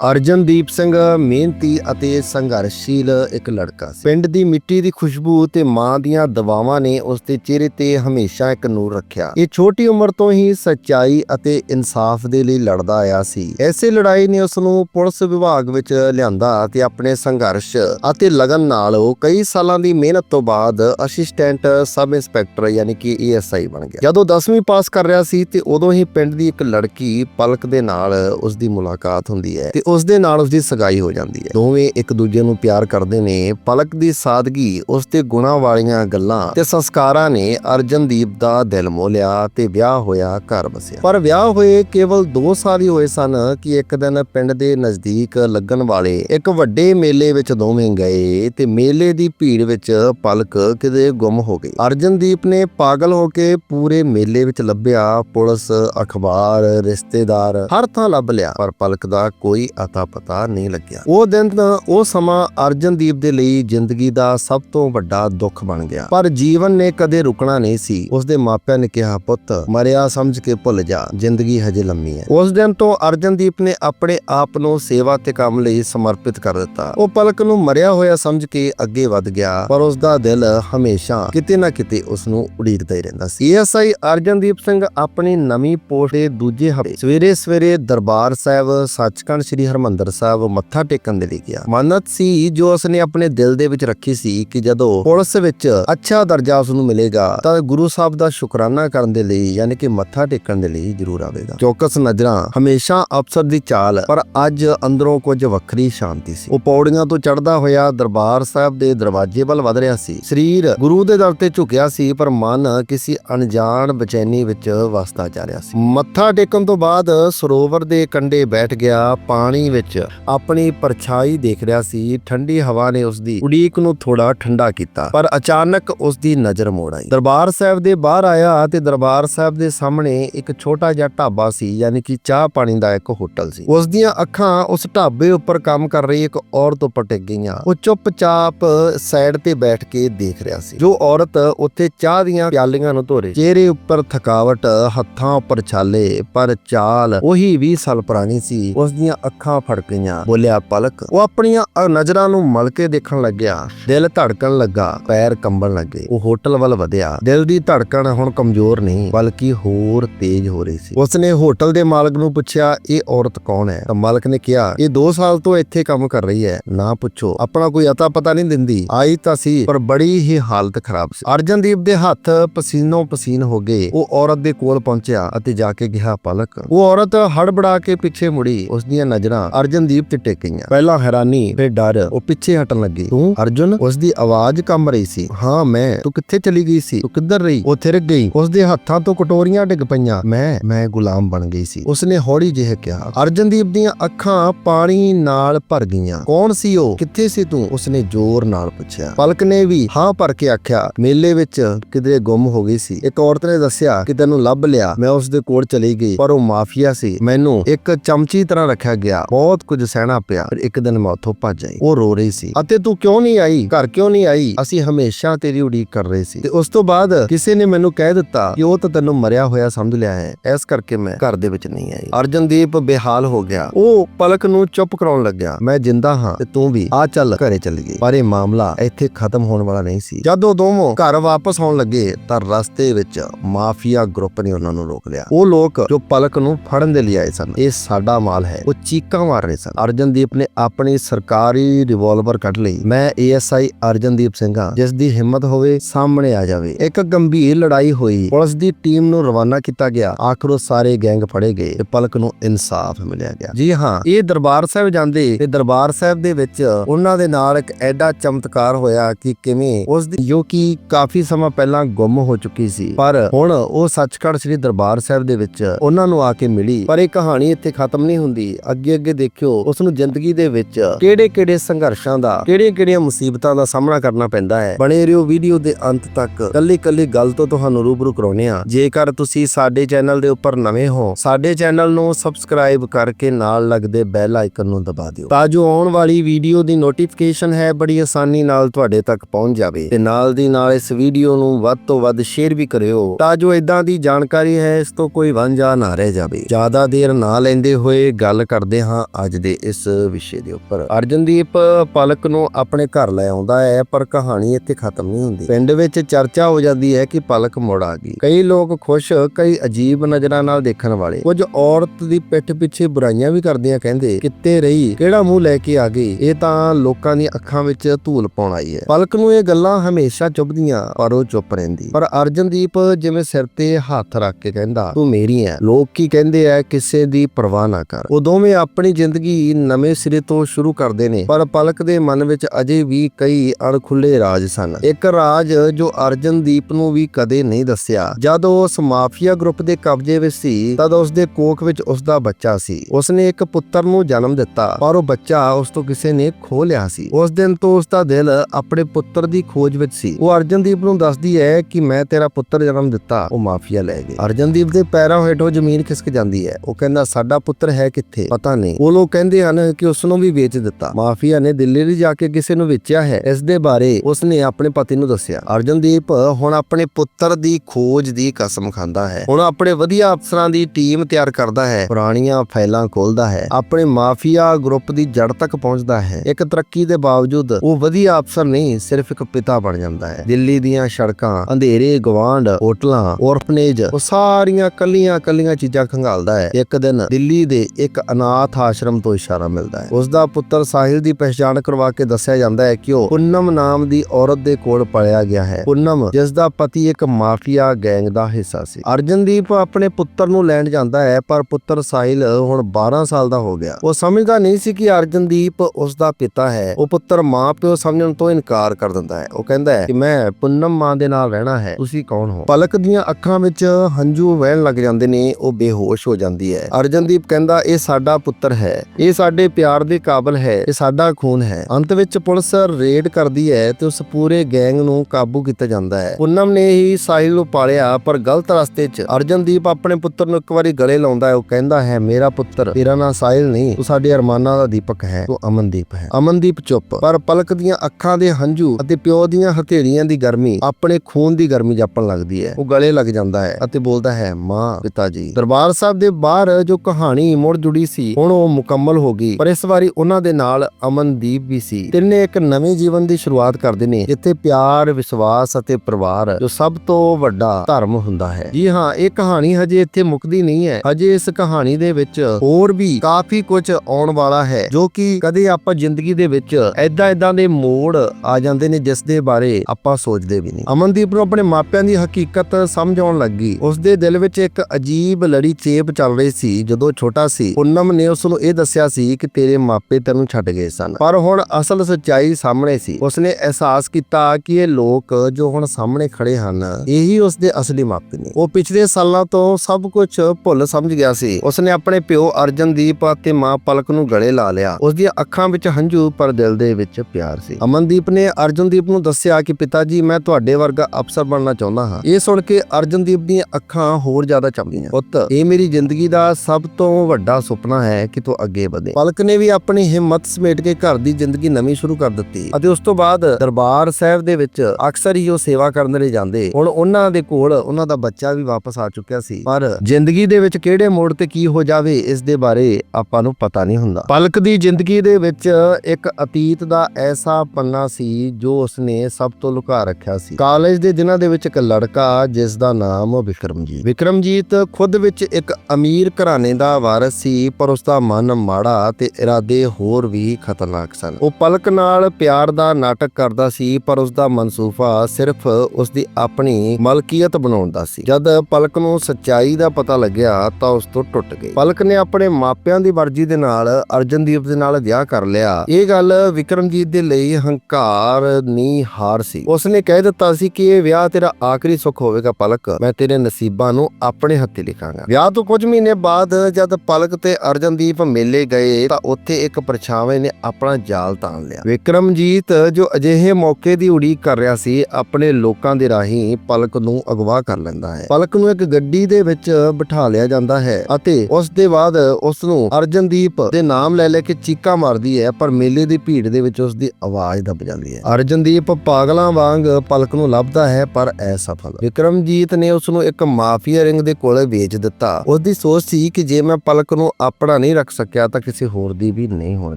ਅਰਜਨਦੀਪ ਸਿੰਘ ਮਿਹਨਤੀ ਅਤੇ ਸੰਘਰਸ਼ੀਲ ਇੱਕ ਲੜਕਾ ਸੀ। ਪਿੰਡ ਦੀ ਮਿੱਟੀ ਦੀ ਖੁਸ਼ਬੂ ਤੇ ਮਾਂ ਦੀਆਂ ਦਵਾਵਾਂ ਨੇ ਉਸ ਦੇ ਚਿਹਰੇ ਤੇ ਹਮੇਸ਼ਾ ਇੱਕ ਨੂਰ ਰੱਖਿਆ। ਇਹ ਛੋਟੀ ਉਮਰ ਤੋਂ ਹੀ ਸੱਚਾਈ ਅਤੇ ਇਨਸਾਫ ਦੇ ਲਈ ਲੜਦਾ ਆਇਆ ਸੀ। ਐਸੇ ਲੜਾਈ ਨੇ ਉਸ ਨੂੰ ਪੁਲਿਸ ਵਿਭਾਗ ਵਿੱਚ ਲਿਆਂਦਾ ਤੇ ਆਪਣੇ ਸੰਘਰਸ਼ ਅਤੇ ਲਗਨ ਨਾਲ ਉਹ ਕਈ ਸਾਲਾਂ ਦੀ ਮਿਹਨਤ ਤੋਂ ਬਾਅਦ ਅਸਿਸਟੈਂਟ ਸਬ ਇੰਸਪੈਕਟਰ ਯਾਨੀ ਕਿ ਏਐਸਆਈ ਬਣ ਗਿਆ। ਜਦੋਂ 10ਵੀਂ ਪਾਸ ਕਰ ਰਿਹਾ ਸੀ ਤੇ ਉਦੋਂ ਹੀ ਪਿੰਡ ਦੀ ਇੱਕ ਲੜਕੀ ਪਲਕ ਦੇ ਨਾਲ ਉਸ ਦੀ ਮੁਲਾਕਾਤ ਹੁੰਦੀ ਹੈ ਤੇ ਉਸ ਦੇ ਨਾਲ ਉਸ ਦੀ ਸਗਾਈ ਹੋ ਜਾਂਦੀ ਹੈ। ਦੋਵੇਂ ਇੱਕ ਦੂਜੇ ਨੂੰ ਪਿਆਰ ਕਰਦੇ ਨੇ, ਪਲਕ ਦੀ ਸਾਦਗੀ ਉਸ ਦੇ ਗੁਣਾਂ ਵਾਲੀਆਂ ਗੱਲਾਂ ਤੇ ਸੰਸਕਾਰਾਂ ਨੇ ਅਰਜਨਦੀਪ ਦਾ ਦਿਲ ਮੋਹ ਲਿਆ ਤੇ ਵਿਆਹ ਹੋਇਆ ਘਰ ਵਸਿਆ। ਪਰ ਵਿਆਹ ਹੋਏ ਕੇਵਲ 2 ਸਾਲ ਹੀ ਹੋਏ ਸਨ ਕਿ ਇੱਕ ਦਿਨ ਪਿੰਡ ਦੇ ਨਜ਼ਦੀਕ ਲੱਗਣ ਵਾਲੇ ਇੱਕ ਵੱਡੇ ਮੇਲੇ ਵਿੱਚ ਦੋਵੇਂ ਗਏ ਤੇ ਮੇਲੇ ਦੀ ਭੀੜ ਵਿੱਚ ਪਲਕ ਕਿਤੇ ਗੁੰਮ ਹੋ ਗਈ। ਅਰਜਨਦੀਪ ਨੇ ਪਾਗਲ ਹੋ ਕੇ ਪੂਰੇ ਮੇਲੇ ਵਿੱਚ ਲੱਭਿਆ ਪੁਲਿਸ, ਅਖਬਾਰ, ਰਿਸ਼ਤੇਦਾਰ, ਹਰ ਥਾਂ ਲੱਭ ਲਿਆ, ਪਰ ਪਲਕ ਦਾ ਕੋਈ ਅਤਾ ਪਤਾ ਨਹੀਂ ਲੱਗਿਆ। ਉਹ ਦਿਨ ਉਹ ਸਮਾਂ ਅਰਜਨਦੀਪ ਦੇ ਲਈ ਜ਼ਿੰਦਗੀ ਦਾ ਸਭ ਤੋਂ ਵੱਡਾ ਦੁੱਖ ਬਣ ਗਿਆ। ਪਰ ਜੀਵਨ ਨੇ ਕਦੇ ਰੁਕਣਾ ਨਹੀਂ ਸੀ। ਉਸ ਦੇ ਮਾਪਿਆਂ ਨੇ ਕਿਹਾ, ਪੁੱਤ, ਮਰਿਆ ਸਮਝ ਕੇ ਭੁੱਲ ਜਾ। ਜ਼ਿੰਦਗੀ ਹਜੇ ਲੰਮੀ ਹੈ। ਉਸ ਦਿਨ ਤੋਂ ਅਰਜਨਦੀਪ ਨੇ ਆਪਣੇ ਆਪ ਨੂੰ ਸੇਵਾ ਤੇ ਕੰਮ ਲਈ ਸਮਰਪਿਤ ਕਰ ਦਿੱਤਾ। ਉਹ ਪਲਕ ਨੂੰ ਮਰਿਆ ਹੋਇਆ ਸਮਝ ਕੇ ਅੱਗੇ ਵਧ ਗਿਆ, ਪਰ ਉਸ ਦਾ ਦਿਲ ਹਮੇਸ਼ਾ ਕਿਤੇ ਨਾ ਕਿਤੇ ਉਸ ਨੂੰ ਉਡੀਕਦਾ ਹੀ ਰਹਿੰਦਾ ਸੀ। ਏਐਸਆਈ ਅਰਜਨਦੀਪ ਸਿੰਘ ਆਪਣੀ ਨਵੀਂ ਪੋਸਟ ਦੇ ਦੂਜੇ ਹਫ਼ਤੇ ਸਵੇਰੇ ਸਵੇਰੇ ਦਰਬਾਰ ਸਾਹਿਬ, ਸੱਚਖੰਡ ਸ੍ਰੀ ਹਰਮੰਦਰ ਸਾਹਿਬ ਮੱਥਾ ਟੇਕਣ ਦੇ ਲਈ ਗਿਆ। ਮੰਨਤ ਸੀ ਜੋ ਉਸਨੇ ਆਪਣੇ ਦਿਲ ਦੇ ਵਿੱਚ ਰੱਖੀ ਸੀ ਕਿ ਜਦੋਂ ਪੁਲਿਸ ਵਿੱਚ ਅੱਛਾ ਦਰਜਾ ਉਸ ਨੂੰ ਮਿਲੇਗਾ, ਤਾਂ ਗੁਰੂ ਸਾਹਿਬ ਦਾ ਸ਼ੁਕਰਾਨਾ ਕਰਨ ਦੇ ਲਈ ਯਾਨੀ ਕਿ ਮੱਥਾ ਟੇਕਣ ਦੇ ਲਈ ਜ਼ਰੂਰ ਆਵੇਗਾ। ਚੌਕਸ ਨਜ਼ਰਾਂ ਹਮੇਸ਼ਾ ਅਫਸਰ ਦੀ ਚਾਲ, ਪਰ ਅੱਜ ਅੰਦਰੋਂ ਕੁਝ ਵੱਖਰੀ ਸ਼ਾਂਤੀ ਸੀ। ਉਹ ਪੌੜੀਆਂ ਤੋਂ ਚੜਦਾ ਹੋਇਆ ਦਰਬਾਰ ਸਾਹਿਬ ਦੇ ਦਰਵਾਜ਼ੇ ਵੱਲ ਵਧ ਰਿਹਾ ਸੀ। ਸਰੀਰ ਗੁਰੂ ਦੇ ਦਰ ਤੇ ਝੁਕਿਆ ਸੀ, ਪਰ ਮਨ ਕਿਸੇ ਅਣਜਾਣ ਬਚੈਨੀ ਵਿੱਚ ਵਸਦਾ ਜਾ ਰਿਹਾ ਸੀ। ਮੱਥਾ ਟੇਕਣ ਤੋਂ ਬਾਅਦ ਸਰੋਵਰ ਦੇ ਕੰਢੇ ਬੈਠ ਗਿਆ, ਪਾਣੀ ਵਿੱਚ ਆਪਣੀ ਪਰਛਾਈ ਦੇਖ ਰਿਹਾ ਸੀ, ਠੰਡੀ ਹਵਾ ਨੇ ਉਸ ਦੀ ਉਡੀਕ ਨੂੰ ਥੋੜਾ ਠੰਡਾ ਕੀਤਾ, ਪਰ ਅਚਾਨਕ ਉਸ ਦੀ ਨਜ਼ਰ ਮੋੜ ਆਈ। ਦਰਬਾਰ ਸਾਹਿਬ ਦੇ ਬਾਹਰ ਆਇਆ ਤੇ ਦਰਬਾਰ ਸਾਹਿਬ ਦੇ ਸਾਹਮਣੇ ਇੱਕ ਛੋਟਾ ਜਿਹਾ ਢਾਬਾ ਸੀ, ਯਾਨੀ ਕਿ ਚਾਹ ਪਾਣੀ ਦਾ ਇੱਕ ਹੋਟਲ ਸੀ। ਉਸ ਦੀਆਂ ਅੱਖਾਂ ਉਸ ਢਾਬੇ ਉੱਪਰ ਕੰਮ ਕਰ ਰਹੀ ਇੱਕ ਔਰਤ ਉੱਪਰ ਟਿਕ ਗਈਆਂ। ਉਹ ਚੁੱਪਚਾਪ ਸਾਈਡ ਤੇ ਬੈਠ ਕੇ ਦੇਖ ਰਿਹਾ ਸੀ। ਜੋ ਔਰਤ ਉੱਥੇ ਚਾਹ ਦੀਆਂ ਪਿਆਲੀਆਂ ਨੂੰ ਧੋਰੇ। ਚਿਹਰੇ ਉੱਪਰ ਥਕਾਵਟ, ਹੱਥਾਂ ਉੱਪਰ ਛਾਲੇ, ਪਰ ਚਾਲ ਉਹੀ 20 ਸਾਲ ਪੁਰਾਣੀ ਸੀ। ਉਸ ਦੀਆਂ ਅੱਖਾਂ ਫੜ ਗਈਆਂ। ਬੋਲਿਆ, ਪਲਕ। ਉਹ ਆਪਣੀਆਂ ਨਜ਼ਰਾਂ ਨੂੰ ਮਲ ਕੇ ਦੇਖਣ ਲੱਗਿਆ। ਦਿਲ ਧੜਕਣ ਲੱਗਾ, ਪੈਰ ਕੰਬਣ ਲੱਗੇ। ਉਹ ਹੋਟਲ ਵੱਲ ਵਧਿਆ। ਦਿਲ ਦੀ ਧੜਕਣ ਹੁਣ ਕਮਜ਼ੋਰ ਨਹੀਂ, ਬਲਕਿ ਹੋਰ ਤੇਜ਼ ਹੋ ਰਹੀ ਸੀ। ਉਸਨੇ ਹੋਟਲ ਦੇ ਮਾਲਕ ਨੂੰ ਪੁੱਛਿਆ, ਇਹ ਔਰਤ ਕੌਣ ਹੈ? ਤਾਂ ਮਾਲਕ ਨੇ ਕਿਹਾ, ਇਹ 2 ਸਾਲ ਤੋਂ ਇੱਥੇ ਕੰਮ ਕਰ ਰਹੀ ਹੈ। ਨਾ ਪੁੱਛੋ, ਆਪਣਾ ਕੋਈ ਅਤਾ ਪਤਾ ਨਹੀਂ ਦਿੰਦੀ। ਆਈ ਤਾਂ ਸੀ, ਪਰ ਬੜੀ ਹੀ ਹਾਲਤ ਖਰਾਬ ਸੀ। ਅਰਜਨਦੀਪ ਦੇ ਹੱਥ ਪਸੀਨੋ ਪਸੀਨ ਹੋ ਗਏ। ਉਹ ਔਰਤ ਦੇ ਕੋਲ ਪਹੁੰਚਿਆ ਅਤੇ ਜਾ ਕੇ ਕਿਹਾ, ਪਲਕ। ਉਹ ਔਰਤ ਹੜਬੜਾ ਕੇ ਪਿੱਛੇ ਮੁੜੀ। ਉਸ ਦੀਆਂ ਨਜ਼ਰਾਂ ਅਰਜਨਦੀਪ ਤੇ ਟਿਕ ਗਈਆਂ ਪਹਿਲਾਂ ਹੈਰਾਨੀ, ਫਿਰ ਡਰ, ਉਹ ਪਿੱਛੇ ਹਟਣ ਲੱਗੀ। ਤੂੰ ਅਰਜੁਨ ਉਸ ਦੀ ਆਵਾਜ਼ ਕੰਬ ਰਹੀ ਸੀ। ਹਾਂ, ਮੈਂ। ਤੂੰ ਕਿੱਥੇ ਚਲੀ ਗਈ ਸੀ? ਤੂੰ ਕਿੱਧਰ ਰਹੀ? ਉਹ ਥਿਰਕ ਗਈ। ਉਸ ਦੇ ਹੱਥਾਂ ਤੋਂ ਕਟੋਰੀਆਂ ਡਿੱਗ ਪਈਆਂ। ਮੈਂ ਮੈਂ ਗੁਲਾਮ ਬਣ ਗਈ ਸੀ। ਉਸਨੇ ਹੌਲੀ ਜਿਹੇ ਕਿਹਾ, ਅਰਜਨਦੀਪ ਦੀਆਂ ਅੱਖਾਂ ਪਾਣੀ ਨਾਲ ਭਰ ਗਈਆਂ। ਕੌਣ ਸੀ ਉਹ? ਕਿੱਥੇ ਸੀ ਤੂੰ? ਉਸਨੇ ਜ਼ੋਰ ਨਾਲ ਪੁੱਛਿਆ। ਪਲਕ ਨੇ ਵੀ ਹਾਂ ਭਰ ਕੇ ਆਖਿਆ, ਮੇਲੇ ਵਿੱਚ ਕਿਧਰੇ ਗੁੰਮ ਹੋ ਗਈ ਸੀ। ਇੱਕ ਔਰਤ ਨੇ ਦੱਸਿਆ ਕਿ ਤੈਨੂੰ ਲੱਭ ਲਿਆ। ਮੈਂ ਉਸ ਦੇ ਕੋਲ ਚਲੀ ਗਈ, ਪਰ ਉਹ ਮਾਫੀਆ ਸੀ। ਮੈਨੂੰ ਇੱਕ ਚਮਚੀ ਤਰ੍ਹਾਂ ਰੱਖਿਆ ਗਿਆ। ਬਹੁਤ ਕੁਝ ਸਹਿਣਾ ਪਿਆ ਪਰ ਇੱਕ ਦਿਨ ਮੈਂ ਉੱਥੋਂ ਭੱਜ ਆਈ। ਉਹ ਰੋ ਰਹੀ ਸੀ, ਅਤੇ ਤੂੰ ਕਿਉਂ ਨਹੀਂ ਆਈ? ਘਰ ਕਿਉਂ ਨਹੀਂ ਆਈ? ਅਸੀਂ ਹਮੇਸ਼ਾ ਤੇਰੀ ਉਡੀਕ ਕਰ ਰਹੇ ਸੀ। ਤੇ ਉਸ ਤੋਂ ਬਾਅਦ ਕਿਸੇ ਨੇ ਮੈਨੂੰ ਕਹਿ ਦਿੱਤਾ ਕਿ ਉਹ ਤਾਂ ਤੈਨੂੰ ਮਰਿਆ ਹੋਇਆ ਸਮਝ ਲਿਆ ਹੈ। ਇਸ ਕਰਕੇ ਮੈਂ ਘਰ ਦੇ ਵਿੱਚ ਨਹੀਂ ਆਈ। ਅਰਜਨਦੀਪ ਬੇਹਾਲ ਹੋ ਗਿਆ। ਉਹ ਪਲਕ ਨੂੰ ਚੁੱਪ ਕਰਾਉਣ ਲੱਗਿਆ। ਮੈਂ ਜਿੰਦਾ ਹਾਂ ਤੇ ਤੂੰ ਵੀ। ਆ ਚੱਲ, ਘਰੇ ਚੱਲ ਗਈ। ਪਰ ਇਹ ਮਾਮਲਾ ਇੱਥੇ ਖਤਮ ਹੋਣ ਵਾਲਾ ਨਹੀਂ ਸੀ। ਜਦੋਂ ਦੋਵੇਂ ਘਰ ਵਾਪਸ ਆਉਣ ਲੱਗੇ ਤਾਂ ਰਸਤੇ ਵਿੱਚ ਮਾਫੀਆ ਗਰੁੱਪ ਨੇ ਉਹਨਾਂ ਨੂੰ ਰੋਕ ਲਿਆ। ਉਹ ਲੋਕ ਜੋ ਪਲਕ ਨੂੰ ਫੜਨ ਦੇ ਲਈ ਆਏ ਸਨ, ਇਹ ਸਾਡਾ ਮਾਲ ਹੈ। ਉਹ ਚੀਕ ਮਾਰ ਰਹੇ ਸਨ। ਅਰਜਨਦੀਪ ਨੇ ਆਪਣੀ ਸਰਕਾਰੀ ਰਿਵਾਲਵਰ ਕੱਢ ਲਈ। ਮੈਂ ਏਐਸਆਈ ਅਰਜਨਦੀਪ ਸਿੰਘ ਹਾਂ। ਜਿਸ ਦੀ ਹਿੰਮਤ ਹੋਵੇ, ਸਾਹਮਣੇ ਆ ਜਾਵੇ। ਇੱਕ ਗੰਭੀਰ ਲੜਾਈ ਹੋਈ। ਪੁਲਿਸ ਦੀ ਟੀਮ ਨੂੰ ਰਵਾਨਾ ਕੀਤਾ ਗਿਆ। ਆਖਰ ਸਾਰੇ ਗੈਂਗ ਫੜੇ ਗਏ ਤੇ ਪਲਕ ਨੂੰ ਇਨਸਾਫ ਮਿਲਿਆ ਗਿਆ। ਜੀ ਹਾਂ, ਇਹ ਦਰਬਾਰ ਸਾਹਿਬ ਜਾਂਦੇ ਤੇ ਦਰਬਾਰ ਸਾਹਿਬ ਦੇ ਵਿੱਚ ਉਹਨਾਂ ਦੇ ਨਾਲ ਇੱਕ ਐਡਾ ਚਮਤਕਾਰ ਹੋਇਆ ਕਿ ਕਿਵੇਂ ਉਸ ਦੀ ਜੋ ਕਿ ਕਾਫੀ ਸਮਾਂ ਪਹਿਲਾਂ ਗੁੰਮ ਹੋ ਚੁੱਕੀ ਸੀ। ਪਰ ਹੁਣ ਉਹ ਸੱਚਖੰਡ ਸ੍ਰੀ ਦਰਬਾਰ ਸਾਹਿਬ ਦੇ ਵਿੱਚ ਉਹਨਾਂ ਨੂੰ ਆ ਕੇ ਮਿਲੀ। ਪਰ ਇਹ ਕਹਾਣੀ ਇੱਥੇ ਖਤਮ ਨਹੀਂ ਹੁੰਦੀ। ਅੱਗੇ ਅੱਗੇ ਦੇਖਿਓ ਉਸ ਨੂੰ ਜ਼ਿੰਦਗੀ ਦੇ ਵਿੱਚ ਕਿਹੜੇ ਕਿਹੜੇ ਸੰਘਰਸ਼ਾਂ ਦਾ ਕਿਹੜੀਆਂ ਕਿਹੜੀਆਂ ਮੁਸੀਬਤਾਂ ਦਾ ਸਾਹਮਣਾ ਕਰਨਾ ਪੈਂਦਾ ਹੈ, ਬਣੇ ਰਹੋ ਵੀਡੀਓ ਦੇ ਅੰਤ ਤੱਕ। ਕੱਲੀ ਕੱਲੀ ਗੱਲ ਤੋਂ ਤੁਹਾਨੂੰ ਰੂਬਰੂ ਕਰਾਉਨੇ ਆ ਜੇਕਰ ਤੁਸੀਂ ਸਾਡੇ ਚੈਨਲ ਦੇ ਉੱਪਰ ਨਵੇਂ ਹੋ, ਸਾਡੇ ਚੈਨਲ ਨੂੰ ਸਬਸਕ੍ਰਾਈਬ ਕਰਕੇ ਨਾਲ ਲੱਗਦੇ ਬੈਲ ਆਈਕਨ ਨੂੰ ਦਬਾ ਦਿਓ। ਤਾਂ ਜੋ ਆਉਣ ਵਾਲੀ ਵੀਡੀਓ ਦੀ ਨੋਟੀਫਿਕੇਸ਼ਨ ਹੈ, ਬੜੀ ਆਸਾਨੀ ਨਾਲ ਤੁਹਾਡੇ ਤੱਕ ਪਹੁੰਚ ਜਾਵੇ। ਤੇ ਨਾਲ ਦੀ ਨਾਲ ਇਸ ਵੀਡੀਓ ਨੂੰ ਵੱਧ ਤੋਂ ਵੱਧ ਸ਼ੇਅਰ ਵੀ ਕਰਿਓ, ਤਾਂ ਜੋ ਇਦਾਂ ਦੀ ਜਾਣਕਾਰੀ ਹੈ, ਇਸ ਤੋਂ ਕੋਈ ਵਾਂਝਾ ਨਾ ਰਹਿ ਜਾਵੇ। ਜ਼ਿਆਦਾ ਦੇਰ ਨਾ ਲੈਂਦੇ ਹੋਏ ਗੱਲ ਕਰਦੇ ਹਾਂ ਅੱਜ ਦੇ ਇਸ ਵਿਸ਼ੇ ਦੇ ਉੱਪਰ। ਅਰਜਨਦੀਪ ਪਲਕ ਨੂੰ ਆਪਣੇ ਘਰ ਲੈ ਆਉਂਦਾ ਹੈ, ਪਰ ਕਹਾਣੀ ਇੱਥੇ ਖਤਮ ਨਹੀਂ ਹੁੰਦੀ। ਪਿੰਡ ਵਿੱਚ ਚਰਚਾ ਹੋ ਜਾਂਦੀ ਹੈ ਕਿ ਪਲਕ ਮੁੜ ਆ ਗਈ। ਕਈ ਲੋਕ ਖੁਸ਼, ਕਈ ਅਜੀਬ ਨਜ਼ਰਾਂ ਨਾਲ ਦੇਖਣ ਵਾਲੇ। ਕੁਝ ਔਰਤ ਦੀ ਪਿੱਠ ਪਿੱਛੇ ਬੁਰਾਈਆਂ ਵੀ ਕਰਦੀਆਂ ਕਹਿੰਦੇ, ਕਿੱਤੇ ਰਹੀ, ਕਿਹੜਾ ਮੂੰਹ ਲੈ ਕੇ ਆ ਗਈ? ਇਹ ਤਾਂ ਲੋਕਾਂ ਦੀਆਂ ਅੱਖਾਂ ਵਿੱਚ ਧੂਲ ਪਾਉਣ ਆਈ ਹੈ। ਪਲਕ ਨੂੰ ਇਹ ਗੱਲਾਂ ਹਮੇਸ਼ਾ ਚੁੱਭਦੀਆਂ, ਪਰ ਉਹ ਚੁੱਪ ਰਹਿੰਦੀ। ਪਰ ਅਰਜਨਦੀਪ ਜਿਵੇਂ ਸਿਰ ਤੇ ਹੱਥ ਰੱਖ ਕੇ ਕਹਿੰਦਾ, ਤੂੰ ਮੇਰੀ ਹੈ। ਲੋਕ ਕੀ ਕਹਿੰਦੇ ਆ, ਕਿਸੇ ਦੀ ਪਰਵਾਹ ਨਾ ਕਰ। ਉਹ ਦੋਵੇਂ ਆਪਣੀ ਜ਼ਿੰਦਗੀ ਨਵੇਂ ਸਿਰੇ ਤੋਂ ਸ਼ੁਰੂ ਕਰਦੇ ਨੇ, ਪਰ ਪਲਕ ਦੇ ਮਨ ਵਿੱਚ ਅਜੇ ਵੀ ਕਈ ਅਣਖੁੱਲੇ ਰਾਜ ਸਨ। ਇੱਕ ਰਾਜ ਜੋ ਅਰਜਨਦੀਪ ਨੂੰ ਵੀ ਕਦੇ ਨਹੀਂ ਦੱਸਿਆ। ਜਦ ਉਸ ਮਾਫੀਆ ਗਰੁੱਪ ਦੇ ਕਬਜ਼ੇ ਵਿੱਚ ਸੀ, ਤਦ ਉਸ ਦੇ ਕੋਖ ਵਿੱਚ ਉਸ ਦਾ ਬੱਚਾ ਸੀ। ਉਸਨੇ ਇੱਕ ਪੁੱਤਰ ਨੂੰ ਜਨਮ ਦਿੱਤਾ, ਪਰ ਉਹ ਬੱਚਾ ਉਸ ਤੋਂ ਕਿਸੇ ਨੇ ਖੋਹ ਲਿਆ ਸੀ। ਉਸ ਦਿਨ ਤੋਂ ਉਸ ਦਾ ਦਿਲ ਆਪਣੇ ਪੁੱਤਰ ਦੀ ਖੋਜ ਵਿੱਚ ਸੀ। ਉਹ ਅਰਜਨਦੀਪ ਨੂੰ ਦੱਸਦੀ ਹੈ ਕਿ ਮੈਂ ਤੇਰਾ ਪੁੱਤਰ ਜਨਮ ਦਿੱਤਾ, ਉਹ ਮਾਫੀਆ ਲੈ ਗਏ। ਅਰਜਨਦੀਪ ਦੇ ਪੈਰਾਂ ਹੇਠੋਂ ਜ਼ਮੀਨ ਖਿਸਕ ਜਾਂਦੀ ਹੈ। ਉਹ ਕਹਿੰਦਾ, ਸਾਡਾ ਪੁੱਤਰ ਹੈ ਕਿੱਥੇ? ਪਤਾ ਨਹੀਂ। ਉਹ ਲੋਕ ਕਹਿੰਦੇ ਹਨ ਕਿ ਉਸ ਨੂੰ ਵੀ ਵੇਚ ਦਿੱਤਾ। ਮਾਫੀਆ ਨੇ ਦਿੱਲੀ ਲਈ ਜਾ ਕੇ ਕਿਸੇ ਨੂੰ ਵੇਚਿਆ ਹੈ। ਇਸ ਦੇ ਬਾਰੇ ਉਸਨੇ ਆਪਣੇ ਪਤੀ ਨੂੰ ਦੱਸਿਆ। ਅਰਜਨਦੀਪ ਹੁਣ ਆਪਣੇ ਪੁੱਤਰ ਦੀ ਖੋਜ ਦੀ ਕਸਮ ਖਾਂਦਾ ਹੈ। ਹੁਣ ਆਪਣੇ ਵਧੀਆ ਅਫਸਰਾਂ ਦੀ ਟੀਮ ਤਿਆਰ ਕਰਦਾ ਹੈ। ਪੁਰਾਣੀਆਂ ਫਾਈਲਾਂ ਖੋਲਦਾ ਹੈ। ਆਪਣੇ ਮਾਫੀਆ ਗਰੁੱਪ ਦੀ ਜੜ ਤੱਕ ਪਹੁੰਚਦਾ ਹੈ। ਇੱਕ ਤਰੱਕੀ ਦੇ ਬਾਵਜੂਦ ਉਹ ਵਧੀਆ ਅਫਸਰ ਨਹੀਂ, ਸਿਰਫ ਇੱਕ ਪਿਤਾ ਬਣ ਜਾਂਦਾ ਹੈ। ਦਿੱਲੀ ਦੀਆਂ ਸੜਕਾਂ, ਅੰਧੇਰੇ ਗਵਾਂਡ ਹੋਟਲਾਂ ਔਰਫਨੇਜ ਉਹ ਸਾਰੀਆਂ ਕੱਲੀਆਂ ਕੱਲੀਆਂ ਚੀਜ਼ਾਂ ਖੰਗਾਲਦਾ ਹੈ। ਇੱਕ ਦਿਨ ਦਿੱਲੀ ਦੇ ਇੱਕ ਅਨਾਥ ਆਸ਼ਰਮ ਤੋਂ ਇਸ਼ਾਰਾ ਮਿਲਦਾ ਹੈ। ਉਸ ਦਾ ਪੁੱਤਰ ਸਾਹਿਲ ਦੀ ਪਛਾਣ ਕਰਵਾ ਕੇ ਦੱਸਿਆ ਜਾਂਦਾ ਹੈ ਕਿ ਉਹ ਪੁੰਨਮ ਨਾਮ ਦੀ ਔਰਤ ਦੇ ਕੋਲ ਪਲਿਆ ਗਿਆ ਹੈ। ਪੁੰਨਮ ਜਿਸ ਦਾ ਪਤੀ ਇੱਕ ਮਾਫੀਆ ਗੈਂਗ ਦਾ ਹਿੱਸਾ ਸੀ। ਅਰਜਨਦੀਪ ਆਪਣੇ ਪੁੱਤਰ ਨੂੰ ਲੈਣ ਜਾਂਦਾ ਹੈ, ਪਰ ਪੁੱਤਰ ਸਾਹਿਲ ਹੁਣ 12 ਸਾਲ ਦਾ ਹੋ ਗਿਆ। ਉਹ ਸਮਝਦਾ ਨਹੀਂ ਸੀ ਕਿ ਅਰਜਨਦੀਪ ਉਸ ਦਾ ਪਿਤਾ ਹੈ। ਉਹ ਪੁੱਤਰ ਮਾਂ ਪਿਓ ਸਮਝਣ ਤੋਂ ਇਨਕਾਰ ਕਰ ਦਿੰਦਾ ਹੈ। ਉਹ ਕਹਿੰਦਾ ਹੈ ਕਿ ਮੈਂ ਪੁੰਨਮ ਮਾਂ ਦੇ ਨਾਲ ਰਹਿਣਾ ਹੈ, ਤੁਸੀਂ ਕੌਣ ਹੋ? ਪਲਕ ਦੀਆਂ ਅੱਖਾਂ ਵਿੱਚ ਹੰਝੂ ਵਹਿਣ ਲੱਗ ਜਾਂਦੇ ਨੇ, ਉਹ ਬੇਹੋਸ਼ ਹੋ ਜਾਂਦੀ ਹੈ। ਅਰਜਨਦੀਪ ਕਹਿੰਦਾ, ਇਹ ਸਾਡਾ ਪੁੱਤਰ ਹੈ। ਇਹ ਸਾਡੇ ਪਿਆਰ ਦੇ ਕਾਬਲ ਹੈ। ਇਹ ਸਾਡਾ ਖੂਨ ਹੈ। ਅੰਤ ਵਿੱਚ ਪੁਲਿਸ ਰੇਡ ਕਰਦੀ ਹੈ ਤੇ ਉਸ ਪੂਰੇ ਗੈਂਗ ਨੂੰ ਕਾਬੂ ਕੀਤਾ ਜਾਂਦਾ ਹੈ। ਪੁੰਨਮ ਨੇ ਹੀ ਸਾਹਿਲ ਨੂੰ ਪਾਲਿਆ, ਪਰ ਗਲਤ ਰਸਤੇ 'ਚ ਅਰਜਨਦੀਪ ਆਪਣੇ ਪੁੱਤਰ ਨੂੰ ਇੱਕ ਵਾਰੀ ਗਲੇ ਲਾਉਂਦਾ ਹੈ। ਉਹ ਕਹਿੰਦਾ ਹੈ, ਮੇਰਾ ਪੁੱਤਰ, ਤੇਰਾ ਨਾਂ ਸਾਹਿਲ ਨਹੀਂ। ਤੂੰ ਸਾਡੇ ਅਰਮਾਨਾਂ ਦਾ ਦੀਪਕ ਹੈ। ਤੂੰ ਅਮਨਦੀਪ ਹੈ। ਅਮਨਦੀਪ ਚੁੱਪ, ਪਰ ਪਲਕ ਦੀਆਂ ਅੱਖਾਂ ਦੇ ਹੰਝੂ ਅਤੇ ਪਿਓ ਦੀਆਂ ਹਥੇੜੀਆਂ ਦੀ ਗਰਮੀ ਆਪਣੇ ਖੂਨ ਦੀ ਗਰਮੀ ਜਾਪਣ ਲੱਗਦੀ ਹੈ। ਉਹ ਗਲੇ ਲੱਗ ਜਾਂਦਾ ਹੈ ਅਤੇ ਬੋਲਦਾ ਹੈ, ਮਾਂ, ਪਿਤਾ ਜੀ। ਦਰਬਾਰ ਸਾਹਿਬ ਦੇ ਬਾਹਰ ਜੋ ਕਹਾਣੀ ਮੁੜ ਜੁੜੀ ਸੀ ਹੁਣ ਉਹ ਮੁਕੰਮਲ ਹੋ ਗਈ। ਪਰ ਇਸ ਵਾਰੀ ਉਹਨਾਂ ਦੇ ਨਾਲ ਅਮਨਦੀਪ ਵੀ ਸੀ। ਤਿੰਨੇ ਇੱਕ ਨਵੇਂ ਜੀਵਨ ਦੀ ਸ਼ੁਰੂਆਤ ਕਰਦੇ ਨੇ, ਜਿੱਥੇ ਪਿਆਰ, ਵਿਸ਼ਵਾਸ ਅਤੇ ਪਰਿਵਾਰ ਜੋ ਸਭ ਤੋਂ ਵੱਡਾ ਧਰਮ ਹੁੰਦਾ ਹੈ। ਜੀ ਹਾਂ, ਇਹ ਕਹਾਣੀ ਹਜੇ ਇੱਥੇ ਮੁੱਕਦੀ ਨਹੀਂ ਹੈ। ਹਜੇ ਇਸ ਕਹਾਣੀ ਦੇ ਵਿੱਚ ਹੋਰ ਵੀ ਕਾਫੀ ਕੁਝ ਆਉਣ ਵਾਲਾ ਹੈ, ਜੋ ਕਿ ਕਦੇ ਆਪਾਂ ਜ਼ਿੰਦਗੀ ਦੇ ਵਿੱਚ ਐਦਾਂ ਐਦਾਂ ਦੇ ਮੋੜ ਆ ਜਾਂਦੇ ਨੇ, ਜਿਸ ਦੇ ਬਾਰੇ ਆਪਾਂ ਸੋਚਦੇ ਵੀ ਨਹੀਂ। ਅਮਨਦੀਪ ਨੂੰ ਆਪਣੇ ਮਾਪਿਆਂ ਦੀ ਹਕੀਕਤ ਸਮਝ ਆਉਣ ਲੱਗੀ। ਉਸ ਦੇ ਦਿਲ ਵਿੱਚ ਇੱਕ ਅਜੀਬ ਲੜੀ ਚੇਪ ਚੱਲ ਰਹੀ ਸੀ, ਜਦੋਂ ਛੋਟਾ ਸੀ। ਪੁੰਨਮ ਨੇ ਉਸ ਨੂੰ ਇਹ ਦੱਸਿਆ ਸੀ ਕਿ ਤੇਰੇ ਮਾਪੇ ਤੈਨੂੰ ਛੱਡ ਗਏ ਸਨ। ਪਰ ਹੁਣ ਅਸਲ ਸੱਚਾਈ ਸਾਹਮਣੇ ਸੀ। ਉਸਨੇ ਅਹਿਸਾਸ ਕੀਤਾ ਕਿ ਇਹ ਲੋਕ ਜੋ ਹੁਣ ਸਾਹਮਣੇ ਖੜੇ ਹਨ, ਇਹੀ ਉਸ ਅਸਲੀ ਮਾਪੇ ਨੇ। ਉਹ ਪਿਛਲੇ ਸਾਲਾਂ ਤੋਂ ਸਭ ਕੁਝ ਭੁੱਲ ਸਮਝ ਗਿਆ ਸੀ। ਉਸਨੇ ਆਪਣੇ ਪਿਓ ਅਰਜਨਦੀਪ ਅਤੇ ਮਾਂ ਪਲਕ ਨੂੰ ਗਲੇ ਲਾ ਲਿਆ। ਉਸਦੀਆਂ ਅੱਖਾਂ ਵਿੱਚ ਹੰਝੂ, ਪਰ ਦਿਲ ਦੇ ਵਿੱਚ ਪਿਆਰ ਸੀ। ਅਮਨਦੀਪ ਨੇ ਅਰਜਨਦੀਪ ਨੂੰ ਦੱਸਿਆ ਕਿ ਪਿਤਾ ਜੀ ਮੈਂ ਤੁਹਾਡੇ ਵਰਗਾ ਅਫਸਰ ਬਣਨਾ ਚਾਹੁੰਦਾ ਹਾਂ। ਇਹ ਸੁਣ ਕੇ ਅਰਜਨਦੀਪ ਦੀਆਂ ਅੱਖਾਂ ਹੋਰ ਜ਼ਿਆਦਾ ਚਮਕੀਆਂ। ਪੁੱਤ, ਇਹ ਮੇਰੀ ਜ਼ਿੰਦਗੀ ਦਾ ਸਭ ਤੋਂ ਵੱਡਾ ਸੁਪਨਾ ਹੈ ਕਿ ਅੱਗੇ ਵਧੇ। ਪਲਕ ਨੇ ਵੀ ਆਪਣੀ ਹਿੰਮਤ ਸਮੇਟ ਕੇ ਘਰ ਦੀ ਜ਼ਿੰਦਗੀ ਨਵੀਂ ਸ਼ੁਰੂ ਕਰ ਦਿੱਤੀ। ਅਤੇ ਉਸ ਤੋਂ ਬਾਅਦ ਦਰਬਾਰ ਸਾਹਿਬ ਦੇ ਵਿੱਚ ਅਕਸਰ ਹੀ ਉਹ ਸੇਵਾ ਕਰਨ ਲਈ ਜਾਂਦੇ। ਹੁਣ ਉਹਨਾਂ ਦੇ ਕੋਲ ਉਹਨਾਂ ਦਾ ਬੱਚਾ ਵੀ ਵਾਪਸ ਆ ਚੁੱਕਿਆ ਸੀ। ਪਰ ਜ਼ਿੰਦਗੀ ਦੇ ਵਿੱਚ ਕਿਹੜੇ ਮੋੜ ਤੇ ਕੀ ਹੋ ਜਾਵੇ, ਇਸ ਦੇ ਬਾਰੇ ਆਪਾਂ ਨੂੰ ਪਤਾ ਨਹੀਂ ਹੁੰਦਾ। ਪਲਕ ਦੀ ਜ਼ਿੰਦਗੀ ਦੇ ਵਿੱਚ ਇੱਕ ਅਤੀਤ ਦਾ ਐਸਾ ਪੰਨਾ ਸੀ, ਜੋ ਉਸਨੇ ਸਭ ਤੋਂ ਲੁਕਾ ਰੱਖਿਆ ਸੀ। ਕਾਲਜ ਦੇ ਦਿਨਾਂ ਦੇ ਵਿੱਚ ਇੱਕ ਲੜਕਾ, ਜਿਸ ਦਾ ਨਾਮ ਵਿਕਰਮਜੀਤ। ਵਿਕਰਮਜੀਤ ਖੁਦ ਵਿੱਚ ਇੱਕ ਅਮੀਰ ਘਰਾਣੇ ਦਾ ਵਾਰਸ ਸੀ, ਪਰ ਉਸ ਦਾ ਮਨ ਮਾੜਾ ਤੇ ਇਰਾਦੇ ਹੋਰ ਵੀ ਖਤਰਨਾਕ ਸਨ। ਉਹ ਪਲਕ ਨਾਲ ਪਿਆਰ ਦਾ ਨਾਟਕ ਕਰਦਾ ਸੀ, ਪਰ ਉਸ ਦਾ ਮਨਸੂਫਾ ਸਿਰਫ ਉਸ ਦੀ ਆਪਣੀ ਮਲਕੀਅਤ ਬਣਾਉਣ ਦਾ ਸੀ। ਜਦ ਪਲਕ ਨੂੰ ਸੱਚਾਈ ਦਾ ਪਤਾ ਲੱਗਿਆ, ਤਾਂ ਉਸ ਤੋਂ ਟੁੱਟ ਗਈ ਪਲਕ ਨੇ ਆਪਣੇ ਮਾਪਿਆਂ ਦੀ ਮਰਜ਼ੀ ਦੇ ਨਾਲ ਅਰਜਨਦੀਪ ਦੇ ਨਾਲ ਵਿਆਹ ਕਰ ਲਿਆ। ਇਹ ਗੱਲ ਵਿਕਰਮਜੀਤ ਦੇ ਲਈ ਹੰਕਾਰ ਨਹੀਂ ਹਾਰ ਸੀ। ਉਸਨੇ ਕਹਿ ਦਿੱਤਾ ਸੀ ਕਿ ਇਹ ਵਿਆਹ ਤੇਰਾ ਆਖਰੀ ਸੁੱਖ ਹੋਵੇਗਾ ਪਲਕ। ਮੈਂ ਤੇਰੇ ਨਸੀਬਾਂ ਨੂੰ ਆਪਣੇ ਹੱਥੀ ਲਿਖਾਂਗਾ। ਵਿਆਹ ਤੋਂ ਕੁਝ ਮਹੀਨੇ ਬਾਅਦ ਜਦ ਪਲਕ ਤੇ ਅਰਜਨਦੀਪ ਮੇਲੇ ਗਏ ਤਾਂ ਉੱਥੇ ਇੱਕ ਪਰਛਾਵੇਂ ਨੇ ਆਪਣਾ ਜਾਲ ਤਾਣ ਲਿਆ। ਵਿਕਰਮਜੀਤ ਜੋ ਅਜਿਹੇ ਮੌਕੇ ਦੀ ਉਡੀਕ ਕਰ ਰਿਹਾ ਸੀ, ਆਪਣੇ ਲੋਕਾਂ ਦੇ ਰਾਹੀਂ ਪਲਕ ਨੂੰ ਅਗਵਾ ਕਰ ਲੈਂਦਾ ਹੈ। ਪਲਕ ਨੂੰ ਇੱਕ ਗੱਡੀ ਦੇ ਵਿੱਚ ਬਿਠਾ ਲਿਆ ਜਾਂਦਾ ਹੈ ਅਤੇ ਉਸ ਦੇ ਬਾਅਦ ਉਸ ਨੂੰ ਅਰਜਨਦੀਪ ਦੇ ਨਾਮ ਲੈ ਲੈ ਕੇ ਚੀਕਾਂ ਮਾਰਦੀ ਹੈ, ਪਰ ਮੇਲੇ ਦੀ ਭੀੜ ਦੇ ਵਿੱਚ ਉਸ ਦੀ ਆਵਾਜ਼ ਦਬ ਜਾਂਦੀ ਹੈ। ਅਰਜਨਦੀਪ ਪਾਗਲਾਂ ਵਾਂਗ ਪਲਕ ਨੂੰ ਲੱਭਦਾ ਹੈ, ਪਰ ਅਸਫਲ। ਵਿਕਰਮਜੀਤ ਨੇ ਉਸ ਨੂੰ ਇੱਕ ਮਾਫੀਆ ਰਿੰਗ ਦੇ ਕੋਲੇ ਵੇਚ ਦਿੱਤਾ। ਉਸ ਦੀ ਸੋਚ ਸੀ ਕਿ ਜੇ ਮੈਂ ਪਲਕ ਨੂੰ ਆਪਣਾ ਨਹੀਂ ਰੱਖ ਸਕਿਆ ਤਾਂ ਕਿਸੇ ਹੋਰ ਦੀ ਵੀ ਨਹੀਂ ਹੋਣ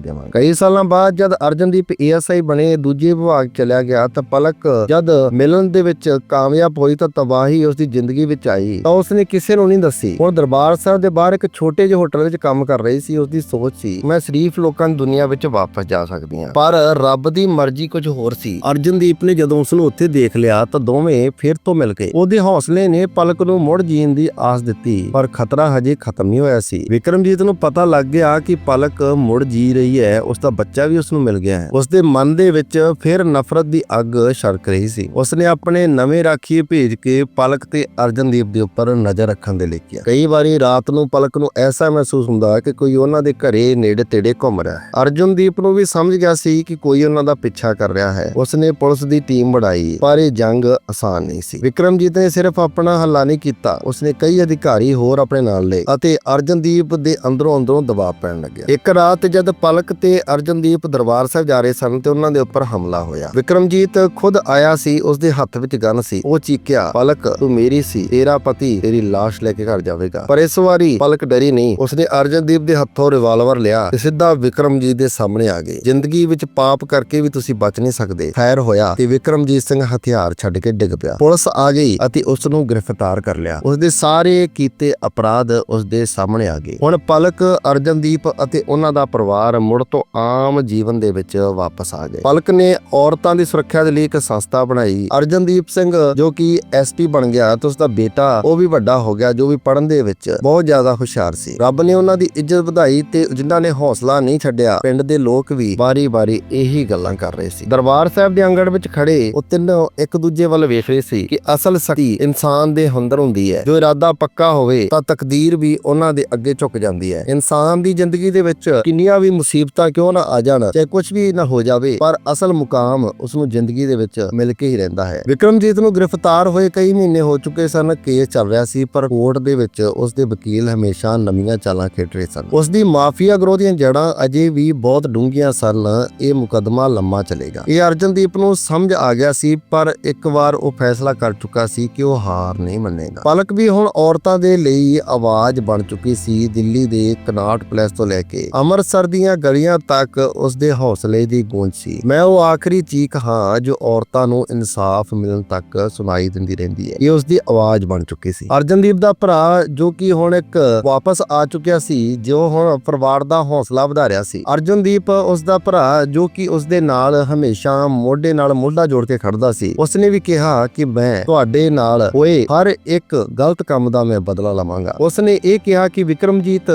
ਦੇਵਾਂਗਾ। ਕਈ ਸਾਲਾਂ ਬਾਅਦ ਜਦ ਅਰਜਨਦੀਪ ਏਐਸਆਈ ਬਣੇ, ਦੂਜੇ ਵਿਭਾਗ ਚਲਿਆ ਗਿਆ ਤਾਂ ਪਲਕ ਜਦ ਮਿਲਣ ਦੇ ਵਿੱਚ ਕਾਮਯਾਬ ਹੋਈ ਤਾਂ ਤਬਾਹੀ ਉਸ ਦੀ ਜ਼ਿੰਦਗੀ ਵਿੱਚ ਆਈ। ਤਾਂ ਉਸਨੇ ਕਿਸੇ ਨੂੰ ਨਹੀਂ ਦੱਸੀ। ਹੁਣ ਦਰਬਾਰ ਸਾਹਿਬ ਦੇ ਬਾਹਰ ਇੱਕ ਛੋਟੇ ਜਿਹੇ ਹੋਟਲ ਵਿੱਚ ਕੰਮ ਕਰ ਰਹੀ ਸੀ ਉਸ ਦੀ ਸੋਚ ਸੀ, ਮੈਂ ਸ਼ਰੀਫ ਲੋਕਾਂ ਦੀ ਦੁਨੀਆ ਵਿੱਚ ਵਾਪਸ ਜਾ ਸਕਦੀ ਹਾਂ। ਪਰ ਰੱਬ ਦੀ ਮਰਜ਼ੀ ਕੁਝ ਹੋਰ ਸੀ। ਅਰਜਨਦੀਪ ਨੇ ਜਦੋਂ ਉਸ ਨੂੰ ਉੱਥੇ ਦੇਖ ਲਿਆ ਤਾਂ ਦੋਵੇਂ ਫਿਰ ਤੋਂ ਮਿਲ ਗਏ। ਉਹਦੇ ਹੌਸਲੇ ਨੇ ਪਲਕ ਨੂੰ ਮੁੜ ਜੀਣ ਦੀ ਆਸ ਦਿੱਤੀ, ਪਰ ਖਤਰਾ ਹਜੇ ਖਤਮ ਨਹੀਂ ਹੋਇਆ ਸੀ। ਵਿਕਰਮਜੀਤ ਨੂੰ ਪਤਾ ਲੱਗ ਗਿਆ ਕਿ ਪਲਕ ਮੁੜ ਜੀ ਰਹੀ ਹੈ, ਉਸ ਦਾ ਬੱਚਾ ਵੀ ਉਸ ਨੂੰ ਮਿਲ ਗਿਆ ਹੈ। ਉਸ ਦੇ ਮਨ ਦੇ ਵਿੱਚ ਫਿਰ ਨਫ਼ਰਤ ਦੀ ਅੱਗ ਛੜਕ ਰਹੀ ਸੀ। ਉਸ ਨੇ ਆਪਣੇ ਨਵੇਂ ਰਾਖੀਏ ਭੇਜ ਕੇ ਪਲਕ ਤੇ ਅਰਜਨਦੀਪ ਦੇ ਉੱਪਰ ਨਜ਼ਰ ਰੱਖਣ ਦੇ ਲਈ ਕਿਹਾ। ਕਈ ਵਾਰੀ ਰਾਤ ਨੂੰ ਪਲਕ ਨੂੰ ਐਸਾ ਮਹਿਸੂਸ ਹੁੰਦਾ ਕਿ ਕੋਈ ਉਹਨਾਂ ਦੇ ਘਰੇ ਨੇੜੇ ਤੇੜੇ ਘੁੰਮ ਰਿਹਾ ਹੈ। ਅਰਜਨਦੀਪ ਨੂੰ ਵੀ ਸਮਝ ਗਿਆ ਸੀ ਕਿ ਕੋਈ ਉਹਨਾਂ ਦਾ ਪਿੱਛਾ ਕਰ ਰਿਹਾ ਹੈ। ਉਸ ਨੇ ਪੁਲਿਸ ਦੀ ਟੀਮ ਬਣਾਈ, ਪਰ ਇਹ ਜੰਗ ਆਸਾਨ ਨਹੀਂ ਸੀ। ਵਿਕਰਮਜੀਤ ਨੇ ਸਿਰਫ ਆਪਣਾ ਹੱਲਾ ਨਹੀਂ ਕੀਤਾ। ਉਸ ਨੇ ਕਈ ਅਧਿਕਾਰੀ ਹੋਰ ਆਪਣੇ ਨਾਲ ਲਏ ਅਤੇ ਅਰਜਨਦੀਪ ਦੇ ਅੰਦਰੋਂ ਅੰਦਰੋਂ ਦਬਾਅ ਪੈਣ ਲੱਗਿਆ। ਇੱਕ ਰਾਤ ਜਦ ਪਲਕ ਤੇ ਅਰਜਨਦੀਪ ਦਰਬਾਰ ਸਾਹਿਬ ਜਾ ਰਹੇ ਸਨ ਤੇ ਉਹਨਾਂ ਦੇ ਉੱਪਰ ਹਮਲਾ ਹੋਇਆ। ਵਿਕਰਮਜੀਤ ਖੁਦ ਆਇਆ ਸੀ ਉਸ ਦੇ ਹੱਥ ਵਿੱਚ ਗਨ ਸੀ। ਉਹ ਚੀਕਿਆ, ਪਲਕ, ਤੂੰ ਮੇਰੀ ਸੀ। ਤੇਰਾ ਪਤੀ ਤੇਰੀ ਲਾਸ਼ ਲੈ ਕੇ ਘਰ ਜਾਵੇਗਾ। ਪਰ ਇਸ ਵਾਰੀ ਪਲਕ ਡਰੀ ਨਹੀਂ। ਉਸਨੇ ਅਰਜਨਦੀਪ ਦੇ ਹੱਥੋਂ ਰਿਵਾਲਵਰ ਲਿਆ ਤੇ ਸਿੱਧਾ ਵਿਕਰਮਜੀਤ ਦੇ ਸਾਹਮਣੇ ਆ ਗਏ। ਜ਼ਿੰਦਗੀ ਵਿੱਚ ਪਾਪ ਕਰਕੇ ਵੀ ਤੁਸੀਂ ਬਚ ਨਹੀਂ ਸਕਦੇ। ਫਾਇਰ ਹੋਇਆ ਤੇ ਵਿਕਰਮਜੀਤ ਸਿੰਘ ਹਥਿਆਰ ਛੱਡ ਕੇ ਡਿੱਗ ਪਿਆ। ਪੁਲਿਸ ਆ ਗਈ ਅਤੇ ਉਸ ਨੂੰ ਗ੍ਰਿਫਤਾਰ ਕਰ ਲਿਆ। ਉਸ ਦੇ ਸਾਰੇ ਕੀਤੇ ਅਪਰਾਧ ਉਸ ਦੇ ਸਾਹਮਣੇ ਆ ਗਏ। ਹੁਣ ਪਲਕ ਅਰਜਨਦੀਪ ਅਤੇ ਉਹਨਾਂ ਦਾ ਪਰਿਵਾਰ ਮੁੜ ਤੋਂ ਆਮ ਜੀਵਨ ਦੇ ਵਿੱਚ ਵਾਪਸ ਆ ਗਏ। ਪਲਕ ਨੇ ਔਰਤਾਂ ਦੀ ਸੁਰੱਖਿਆ ਦੇ ਲਈ ਇੱਕ ਸੰਸਥਾ ਬਣਾਈ। ਅਰਜਨਦੀਪ ਸਿੰਘ, ਜੋ ਕਿ ਐਸਪੀ ਬਣ ਗਿਆ ਤੇ ਉਸ ਦਾ ਬੇਟਾ, ਉਹ ਵੀ ਵੱਡਾ ਹੋ ਗਿਆ, ਜੋ ਵੀ ਪੜਨ ਦੇ ਵਿੱਚ ਬਹੁਤ ਜ਼ਿਆਦਾ ਹੁਸ਼ਿਆਰ ਸੀ। ਰੱਬ ਨੇ ਉਹਨਾਂ ਦੀ ਇੱਜ਼ਤ ਵਧਾਈ ਤੇ ਜਿਨ੍ਹਾਂ ਨੇ ਹੌਸਲਾ ਨਹੀਂ ਛੱਡਿਆ, ਪਿੰਡ ਦੇ ਲੋਕ ਵੀ ਵਾਰੀ-ਵਾਰੀ ਇਹੀ ਗੱਲਾਂ ਕਰ ਰਹੇ ਸੀ। ਦਰਬਾਰ ਸਾਹਿਬ ਦੇ ਆਂਗਣ ਵਿੱਚ ਖੜੇ ਉਹ ਤਿੰਨੋਂ ਇੱਕ ਦੂਜੇ ਵੱਲ ਵੇਖ ਰਹੇ ਸੀ ਕਿ ਅਸਲ ਸ਼ਕਤੀ ਇਨਸਾਨ ਦੇ ਅੰਦਰ ਹੁੰਦੀ ਹੈ। ਜੋ ਇਰਾਦਾ ਪੱਕਾ ਹੋਵੇ, ਤਾਂ ਤਕਦੀਰ ਵੀ ਉਹਨਾਂ ਦੇ ਅੱਗੇ ਝੁਕ ਜਾਂਦੀ ਹੈ। ਇਨਸਾਨ ਦੀ ਜ਼ਿੰਦਗੀ ਦੇ ਵਿੱਚ ਕਿੰਨੀਆਂ ਵੀ ਮੁਸੀਬਤਾਂ ਕਿਉਂ ਨਾ ਆ ਜਾਣ ਚਾਹੇ ਕੁਝ ਵੀ ਨਾ ਹੋ ਜਾਵੇ, ਪਰ ਅਸਲ ਮੁਕਾਮ ਉਸ ਨੂੰ ਜ਼ਿੰਦਗੀ ਦੇ ਵਿੱਚ ਮਿਲ ਕੇ ਹੀ ਰਹਿੰਦਾ ਹੈ। ਵਿਕਰਮਜੀਤ ਨੂੰ ਗ੍ਰਿਫਤਾਰ ਹੋਏ ਕਈ ਮਹੀਨੇ ਹੋ ਚੁੱਕੇ ਸਨ, ਕੇਸ ਚੱਲ ਰਿਹਾ ਸੀ, ਪਰ ਕੋਰਟ ਦੇ ਵਿੱਚ ਉਸ ਦੇ ਵਕੀਲ ਹਮੇਸ਼ਾ ਨਵੀਆਂ ਚਾਲਾਂ ਖੇਡ ਰਹੇ ਸਨ। ਉਸ ਦੀ ਮਾਫੀਆ ਗਰੋਹ ਦੀਆਂ ਜੜ੍ਹਾਂ ਅਜੇ ਵੀ ਬਹੁਤ ਡੂੰਘੀਆਂ ਸਨ, ਇਹ ਮੁਕੱਦਮਾ ਲੰਮਾ ਚੱਲੇਗਾ। ਇਹ ਅਰਜਨਦੀਪ ਨੂੰ ਸਮਝ ਆ ਗਿਆ ਸੀ, ਪਰ ਇੱਕ ਵਾਰ ਉਹ ਫੈਸਲਾ ਕਰ ਚੁੱਕਾ ਸੀ ਕਿ ਉਹ ਹਾਰ ਨਹੀਂ ਮੰਨੇਗਾ। ਪਲਕ ਵੀ ਹੁਣ ਔਰਤਾਂ ਦੇ ਲਈ ਆਵਾਜ਼ ਬਣ ਚੁੱਕੀ ਸੀ, ਦਿੱਲੀ ਦੇ ਕਨਾਟ ਪਲੇਸ ਤੋਂ ਲੈ ਕੇ ਅੰਮ੍ਰਿਤਸਰ ਦੀਆਂ ਗਲੀਆਂ ਤੱਕ ਉਸ ਦੇ ਹੌਸਲੇ ਦੀ ਗੂੰਜ ਸੀ। ਮੈਂ ਉਹ ਆਖਰੀ ਚੀਖ ਹਾਂ ਜੋ ਔਰਤਾਂ ਨੂੰ ਇਨਸਾਫ ਮਿਲਣ ਤੱਕ ਸੁਣਾਈ ਦਿੰਦੀ ਰਹਿੰਦੀ ਹੈ। ਇਹ ਉਸ ਦੀ ਆਵਾਜ਼ ਬਣ ਚੁੱਕੀ ਸੀ। ਅਰਜਨਦੀਪ ਦਾ ਭਰਾ ਜੋ ਕਿ ਹੁਣ ਇੱਕ ਵਾਪਸ ਆ ਚੁੱਕਿਆ ਸੀ, ਜੋ ਹੁਣ ਪਰਿਵਾਰ ਦਾ ਹੌਸਲਾ ਵਧਾ ਰਿਹਾ ਸੀ। ਅਰਜਨਦੀਪ ਉਸ ਦਾ ਭਰਾ ਜੋ ਕਿ ਉਸ ਦੇ ਨਾਲ ਹਮੇਸ਼ਾ ਮੋਢੇ ਨਾਲ ਮੋਢਾ ਜੋੜ ਕੇ ਖੜਦਾ ਸੀ ਉਸ ਨੇ ਵੀ ਕਿਹਾ ਕਿ ਮੈਂ ਤੁਹਾਡੇ ਨਾਲ ਹੋਏ ਹਰ ਇੱਕ ਗਲਤ ਕੰਮ ਦਾ ਮੈਂ ਬਦਲਾ ਲਵਾਂਗਾ। ਉਸ ਨੇ ਇਹ ਕਿਹਾ ਕਿ ਵਿਕਰਮਜੀਤ